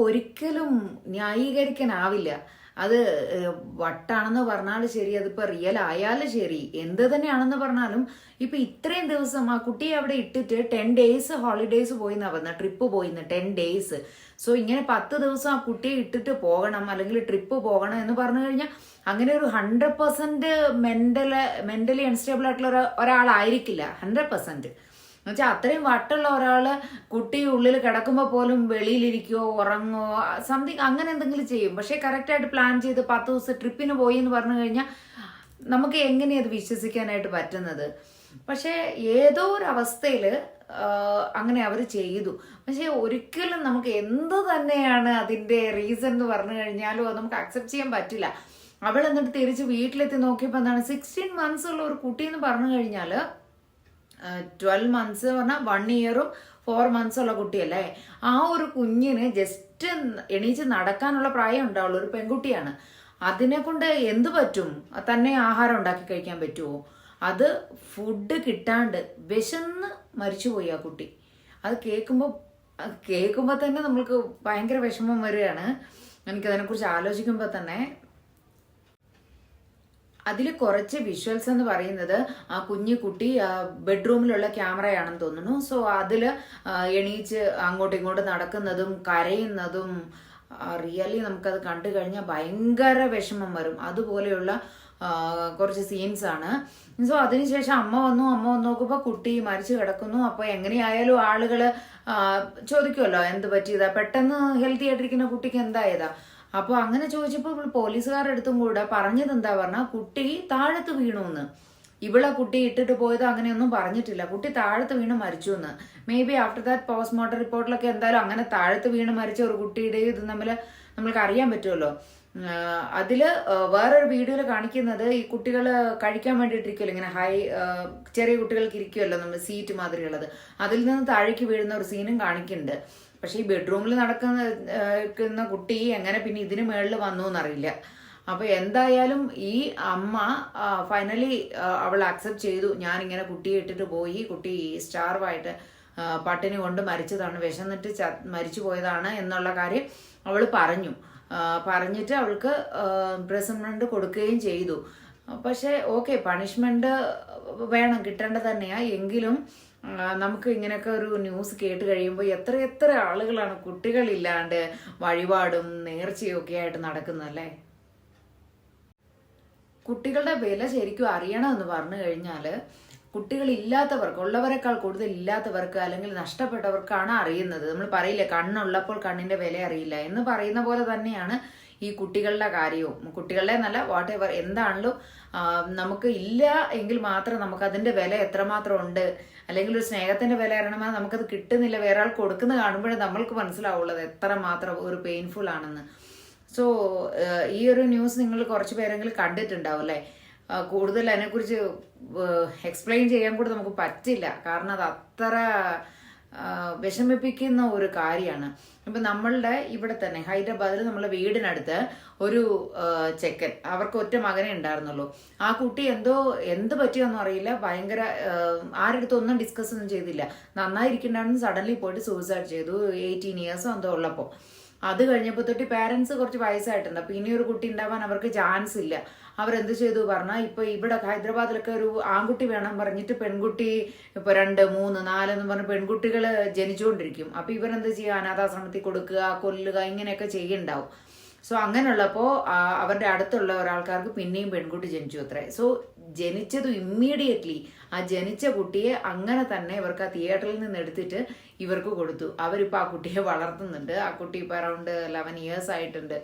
ഒരിക്കലും ന്യായീകരിക്കാനാവില്ല. അത് വട്ടാണെന്ന് പറഞ്ഞാലും ശരി അതിപ്പോ റിയൽ ആയാലും ശരി. എന്ത് തന്നെയാണെന്ന് പറഞ്ഞാലും ഇപ്പൊ ഇത്രയും ദിവസം ആ കുട്ടിയെ അവിടെ ഇട്ടിട്ട് ടെൻ ഡേയ്സ് ഹോളിഡേയ്സ് പോയി നടന്ന ട്രിപ്പ് പോയിന്ന് ടെൻ ഡേയ്സ് സോ ഇങ്ങനെ പത്ത് ദിവസം ആ കുട്ടിയെ ഇട്ടിട്ട് പോകണം അല്ലെങ്കിൽ ട്രിപ്പ് പോകണം എന്ന് പറഞ്ഞു കഴിഞ്ഞാൽ അങ്ങനെ ഒരു hundred percent mental mentally unstable ആയിട്ടുള്ള ഒരു- ഒരാളായിരിക്കില്ല. ഹൺഡ്രഡ് പെർസെന്റ് എന്നുവെച്ചാൽ അത്രയും വട്ടുള്ള ഒരാൾ കുട്ടി ഉള്ളിൽ കിടക്കുമ്പോൾ പോലും വെളിയിലിരിക്കുവോ ഉറങ്ങോ സംതിങ് അങ്ങനെ എന്തെങ്കിലും ചെയ്യും. പക്ഷേ കറക്റ്റായിട്ട് പ്ലാൻ ചെയ്ത് പത്ത് ദിവസം ട്രിപ്പിന് പോയി എന്ന് പറഞ്ഞു കഴിഞ്ഞാൽ നമുക്ക് എങ്ങനെയത് വിശ്വസിക്കാനായിട്ട് പറ്റുന്നത്? പക്ഷേ ഏതോ ഒരു അവസ്ഥയിൽ അങ്ങനെ അവർ ചെയ്തു. പക്ഷേ ഒരിക്കലും നമുക്ക് എന്ത് തന്നെയാണ് അതിന്റെ റീസൺ എന്ന് പറഞ്ഞു കഴിഞ്ഞാലും അത് നമുക്ക് അക്സെപ്റ്റ് ചെയ്യാൻ പറ്റില്ല. അവൾ എന്നിട്ട് തിരിച്ച് വീട്ടിലെത്തി നോക്കിയപ്പോൾ എന്താണ് സിക്സ്റ്റീൻ മന്ത്സ് ഉള്ള ഒരു കുട്ടി എന്ന് പറഞ്ഞു കഴിഞ്ഞാൽ ട്വൽവ് മന്ത്സ് പറഞ്ഞാൽ വൺ ഇയറും ഫോർ മന്ത്സ് ഉള്ള കുട്ടിയല്ലേ? ആ ഒരു കുഞ്ഞിന് ജസ്റ്റ് എണീച്ച് നടക്കാനുള്ള പ്രായം ഉണ്ടാവുള്ളൂ ഒരു പെൺകുട്ടിയാണ്. അതിനെ കൊണ്ട് എന്ത് പറ്റും? തന്നെ ആഹാരം ഉണ്ടാക്കി കഴിക്കാൻ പറ്റുമോ അത് ഫുഡ് കിട്ടാണ്ട് വിശന്ന് മരിച്ചുപോയി ആ കുട്ടി. അത് കേൾക്കുമ്പോൾ കേൾക്കുമ്പോൾ തന്നെ നമ്മൾക്ക് ഭയങ്കര വിഷമം വരികയാണ്. എനിക്കതിനെക്കുറിച്ച് ആലോചിക്കുമ്പോൾ തന്നെ അതിൽ കുറച്ച് വിഷ്വൽസ് എന്ന് പറയുന്നത് ആ കുഞ്ഞു കുട്ടി ബെഡ്റൂമിലുള്ള ക്യാമറയാണെന്ന് തോന്നുന്നു. സോ അതിൽ എണീച്ച് അങ്ങോട്ടും ഇങ്ങോട്ടും നടക്കുന്നതും കരയുന്നതും റിയലി നമുക്കത് കണ്ടു കഴിഞ്ഞാൽ ഭയങ്കര വിഷമം വരും. അതുപോലെയുള്ള കുറച്ച് സീൻസ് ആണ്. സോ അതിനുശേഷം അമ്മ വന്നു അമ്മ വന്ന് നോക്കുമ്പോൾ കുട്ടി മരിച്ചു കിടക്കുന്നു. അപ്പോൾ എങ്ങനെയായാലും ആളുകൾ ചോദിക്കുമല്ലോ എന്ത് പറ്റിയതാ? പെട്ടെന്ന് ഹെൽത്തി ആയിട്ടിരിക്കുന്ന കുട്ടിക്ക് എന്തായതാ? അപ്പോൾ അങ്ങനെ ചോദിച്ചപ്പോൾ ഇവൾ പോലീസുകാരുടെ അടുത്തും കൂടെ പറഞ്ഞത് എന്താ പറഞ്ഞാൽ കുട്ടി താഴത്ത് വീണു എന്ന് ഇവളെ കുട്ടി ഇട്ടിട്ട് പോയത് അങ്ങനെയൊന്നും പറഞ്ഞിട്ടില്ല. കുട്ടി താഴത്ത് വീണ് മരിച്ചു എന്ന് maybe after that postmortem റിപ്പോർട്ടിലൊക്കെ എന്തായാലും അങ്ങനെ താഴത്ത് വീണ് മരിച്ച ഒരു കുട്ടിയുടെ ഇത് തമ്മിൽ നമ്മൾക്ക് അറിയാൻ പറ്റുമല്ലോ. ആഹ് വേറൊരു വീഡിയോയിൽ കാണിക്കുന്നത് ഈ കുട്ടികൾ കഴിക്കാൻ വേണ്ടിയിട്ടിരിക്കുമല്ലോ ഇങ്ങനെ ഹൈ ചെറിയ കുട്ടികൾക്ക് ഇരിക്കുമല്ലോ നമ്മൾ സീറ്റ് മാതിരിയുള്ളത്. അതിൽ നിന്ന് താഴേക്ക് വീഴുന്ന ഒരു സീനും കാണിക്കുന്നുണ്ട്. പക്ഷെ ഈ ബെഡ്റൂമിൽ നടക്കുന്ന കുട്ടി എങ്ങനെ പിന്നെ ഇതിന് മേളിൽ വന്നു എന്നറിയില്ല. അപ്പൊ എന്തായാലും ഈ അമ്മ ഫൈനലി അവൾ അക്സെപ്റ്റ് ചെയ്തു. ഞാൻ ഇങ്ങനെ കുട്ടിയെ ഇട്ടിട്ട് പോയി. കുട്ടി സ്റ്റാർവായിട്ട് പട്ടിണി കൊണ്ട് മരിച്ചതാണ്. വിശന്നിട്ട് മരിച്ചു പോയതാണ് എന്നുള്ള കാര്യം അവൾ പറഞ്ഞു. പറഞ്ഞിട്ട് അവൾക്ക് ഇംപ്രസൺമെന്റ് കൊടുക്കുകയും ചെയ്തു. പക്ഷേ ഓക്കെ പണിഷ്മെന്റ് വേണം കിട്ടേണ്ടത് തന്നെയാ. എങ്കിലും നമുക്ക് ഇങ്ങനെയൊക്കെ ഒരു ന്യൂസ് കേട്ട് കഴിയുമ്പോൾ എത്ര എത്ര ആളുകളാണ് കുട്ടികളില്ലാണ്ട് വഴിപാടും നേർച്ചയും ഒക്കെ ആയിട്ട് നടക്കുന്നത് നടക്കുന്നതല്ലേ കുട്ടികളുടെ വില ശരിക്കും അറിയണമെന്ന് പറഞ്ഞു കഴിഞ്ഞാൽ കുട്ടികളില്ലാത്തവർക്ക് ഉള്ളവരെക്കാൾ കൂടുതൽ ഇല്ലാത്തവർക്ക് അല്ലെങ്കിൽ നഷ്ടപ്പെട്ടവർക്കാണ് അറിയുന്നത്. നമ്മൾ പറയില്ലേ കണ്ണുള്ളപ്പോൾ കണ്ണിന്റെ വില അറിയില്ല എന്ന് പറയുന്ന പോലെ തന്നെയാണ് ഈ കുട്ടികളുടെ കാര്യവും. കുട്ടികളുടെ നല്ല വാട്ട് എവർ എന്താണല്ലോ നമുക്ക് ഇല്ല എങ്കിൽ മാത്രം നമുക്ക് അതിന്റെ വില എത്രമാത്രം ഉണ്ട്? അല്ലെങ്കിൽ ഒരു സ്നേഹത്തിന്റെ വില അറിയണമെങ്കിൽ നമുക്കത് കിട്ടുന്നില്ല. വേറെ ആൾ കൊടുക്കുന്ന കാണുമ്പോഴേ നമ്മൾക്ക് മനസ്സിലാവുള്ളത് എത്ര മാത്രം ഒരു പെയിൻഫുൾ ആണെന്ന്. സോ ഈ ഒരു ന്യൂസ് നിങ്ങൾ കുറച്ച് പേരെങ്കിലും കണ്ടിട്ടുണ്ടാവും അല്ലേ? കൂടുതൽ അതിനെക്കുറിച്ച് എക്സ്പ്ലെയിൻ ചെയ്യാൻ കൂടെ നമുക്ക് പറ്റില്ല. കാരണം അത് അത്ര വിഷമിപ്പിക്കുന്ന ഒരു കാര്യമാണ്. ഇപ്പം നമ്മളുടെ ഇവിടെ തന്നെ ഹൈദരാബാദിൽ നമ്മളെ വീടിനടുത്ത് ഒരു ചെക്കൻ അവർക്ക് ഒറ്റ മകനെ ഉണ്ടായിരുന്നുള്ളൂ. ആ കുട്ടി എന്തോ എന്ത് പറ്റിയൊന്നും അറിയില്ല. ഭയങ്കര ആരുടെ ഒന്നും ഡിസ്കസ് ഒന്നും ചെയ്തില്ല. നന്നായിരിക്കണ്ടായിരുന്നു സഡൻലി പോയിട്ട് സൂയിസൈഡ് ചെയ്തു. എയ്റ്റീൻ ഇയേഴ്സോ എന്തോ ഉള്ളപ്പോൾ അത് കഴിഞ്ഞപ്പോൾ തൊട്ട് പേരൻസ് കുറച്ച് വയസ്സായിട്ടുണ്ട്. അപ്പൊ ഇനി ഒരു കുട്ടി ഉണ്ടാവാൻ അവർക്ക് ചാൻസ് ഇല്ല. അവരെന്ത് ചെയ്തു? പറഞ്ഞാൽ ഇപ്പൊ ഇവിടെ ഹൈദരാബാദിലൊക്കെ ഒരു ആൺകുട്ടി വേണം പറഞ്ഞിട്ട് പെൺകുട്ടി ഇപ്പൊ രണ്ട് മൂന്ന് നാല് എന്ന് പറഞ്ഞ പെൺകുട്ടികൾ ജനിച്ചുകൊണ്ടിരിക്കും. അപ്പൊ ഇവരെന്ത് ചെയ്യുക അനാഥാശ്രമത്തിൽ കൊടുക്കുക കൊല്ലുക ഇങ്ങനെയൊക്കെ ചെയ്യുന്നുണ്ടാവും സോ അങ്ങനെയുള്ളപ്പോൾ അവരുടെ അടുത്തുള്ള ഒരാൾക്കാർക്ക് പിന്നെയും പെൺകുട്ടി ജനിച്ചു അത്രേ. സോ ജനിച്ചത് ഇമ്മീഡിയറ്റ്ലി ആ ജനിച്ച കുട്ടിയെ അങ്ങനെ തന്നെ ഇവർക്ക് ആ തിയേറ്ററിൽ നിന്ന് എടുത്തിട്ട് ഇവർക്ക് കൊടുത്തു. അവരിപ്പോൾ ആ കുട്ടിയെ വളർത്തുന്നുണ്ട്. ആ കുട്ടി ഇപ്പോൾ അറൗണ്ട് ലെവൻ ഇയേഴ്സ് ആയിട്ടുണ്ട്.